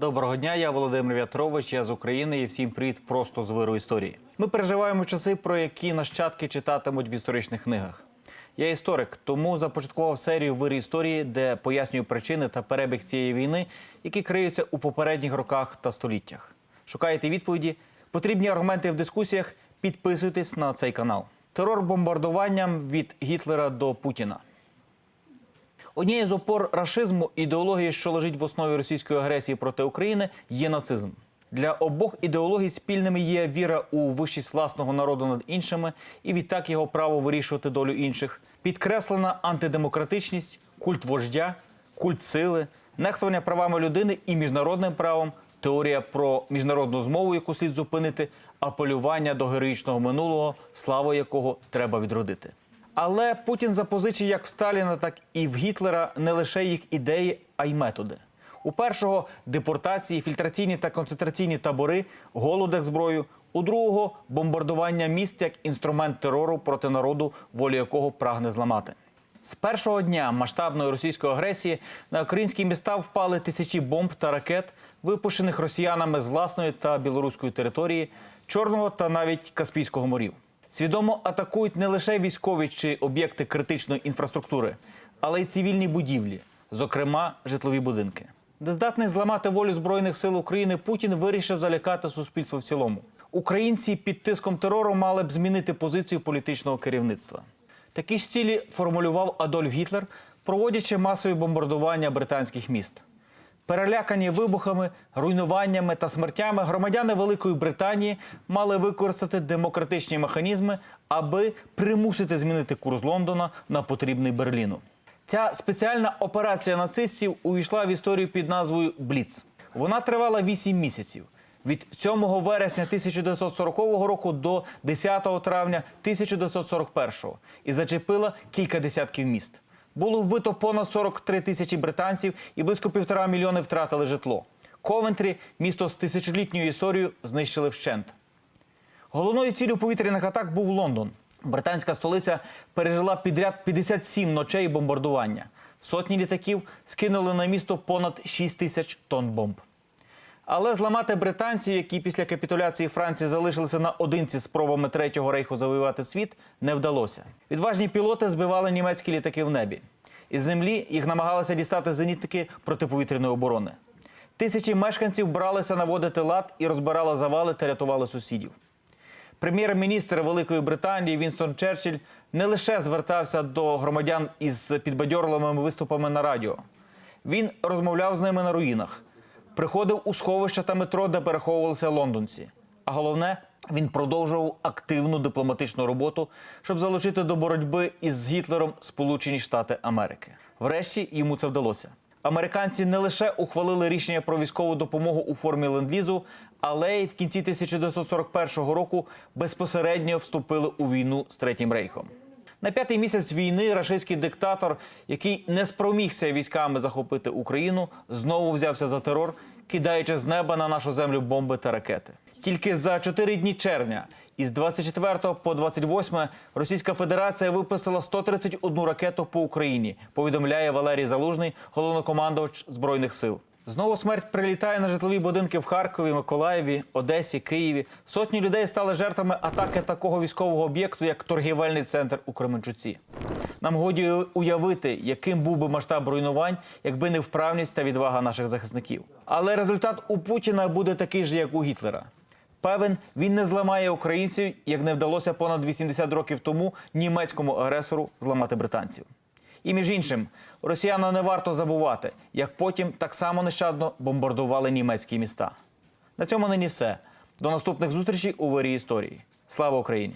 Доброго дня, я Володимир В'ятрович, я з України і всім привіт просто з виру історії. Ми переживаємо часи, про які нащадки читатимуть в історичних книгах. Я історик, тому започаткував серію вир історії, де пояснюю причини та перебіг цієї війни, які криються у попередніх роках та століттях. Шукаєте відповіді, потрібні аргументи в дискусіях. Підписуйтесь на цей канал. Терор бомбардуванням від Гітлера до Путіна. Однією з опор рашизму ідеології, що лежить в основі російської агресії проти України, є нацизм. Для обох ідеологій спільними є віра у вищість власного народу над іншими і відтак його право вирішувати долю інших, підкреслена антидемократичність, культ вождя, культ сили, нехтування правами людини і міжнародним правом, теорія про міжнародну змову, яку слід зупинити, апелювання до героїчного минулого, славу якого треба відродити. Але Путін запозичив як в Сталіна, так і в Гітлера не лише їх ідеї, а й методи. У першого депортації, фільтраційні та концентраційні табори, голод як зброю. У другого бомбардування міст як інструмент терору проти народу, волю якого прагне зламати. З першого дня масштабної російської агресії на українські міста впали тисячі бомб та ракет, випущених росіянами з власної та білоруської території, Чорного та навіть Каспійського морів. Свідомо атакують не лише військові чи об'єкти критичної інфраструктури, але й цивільні будівлі, зокрема житлові будинки. Де здатний зламати волю збройних сил України, Путін вирішив залякати суспільство в цілому. Українці під тиском терору мали б змінити позицію політичного керівництва. Такі ж цілі формулював Адольф Гітлер, проводячи масові бомбардування британських міст. Перелякані вибухами, руйнуваннями та смертями громадяни Великої Британії мали використати демократичні механізми, аби примусити змінити курс Лондона на потрібний Берліну. Ця спеціальна операція нацистів увійшла в історію під назвою Бліц. Вона тривала 8 місяців від 7 вересня 1940 року до 10 травня 1941 і зачепила кілька десятків міст. Було вбито понад 43 тисячі британців і близько півтора мільйони втратили житло. Ковентрі, місто з тисячолітньою історією, знищили вщент. Головною ціллю повітряних атак був Лондон. Британська столиця пережила підряд 57 ночей бомбардування. Сотні літаків скинули на місто понад 6 тисяч тонн бомб. Але зламати британців, які після капітуляції Франції залишилися наодинці з спробами третього рейху завоювати світ, не вдалося. Відважні пілоти збивали німецькі літаки в небі. Із землі їх намагалися дістати зенітники протиповітряної оборони. Тисячі мешканців бралися наводити лад і розбирали завали та рятували сусідів. Прем'єр-міністр Великої Британії Вінстон Черчилль не лише звертався до громадян із підбадьорливими виступами на радіо. Він розмовляв з ними на руїнах, приходив у сховища та метро, де переховувалися лондонці. А головне, він продовжував активну дипломатичну роботу, щоб залучити до боротьби із Гітлером Сполучені Штати Америки. Врешті йому це вдалося. Американці не лише ухвалили рішення про військову допомогу у формі ленд-лізу, але й в кінці 1941 року безпосередньо вступили у війну з Третім рейхом. На п'ятий місяць війни рашистський диктатор, який не спромігся військами захопити Україну, знову взявся за терор, кидаючи з неба на нашу землю бомби та ракети. Тільки за чотири дні червня, із 24 по 28 Російська Федерація виписала 131 ракету по Україні. Повідомляє Валерій Залужний, головнокомандувач збройних сил. Знову смерть прилітає на житлові будинки в Харкові, Миколаєві, Одесі, Києві. Сотні людей стали жертвами атаки такого військового об'єкту, як торгівельний центр у Кременчуці. Нам годі уявити, яким був би масштаб руйнувань, якби не вправність та відвага наших захисників. Але результат у Путіна буде такий же, як у Гітлера. Певен, він не зламає українців, як не вдалося понад 80 років тому німецькому агресору зламати британців. І між іншим, росіянам не варто забувати, як потім так само нещадно бомбардували німецькі міста. На цьому нині все. До наступних зустрічей у вирі історії. Слава Україні!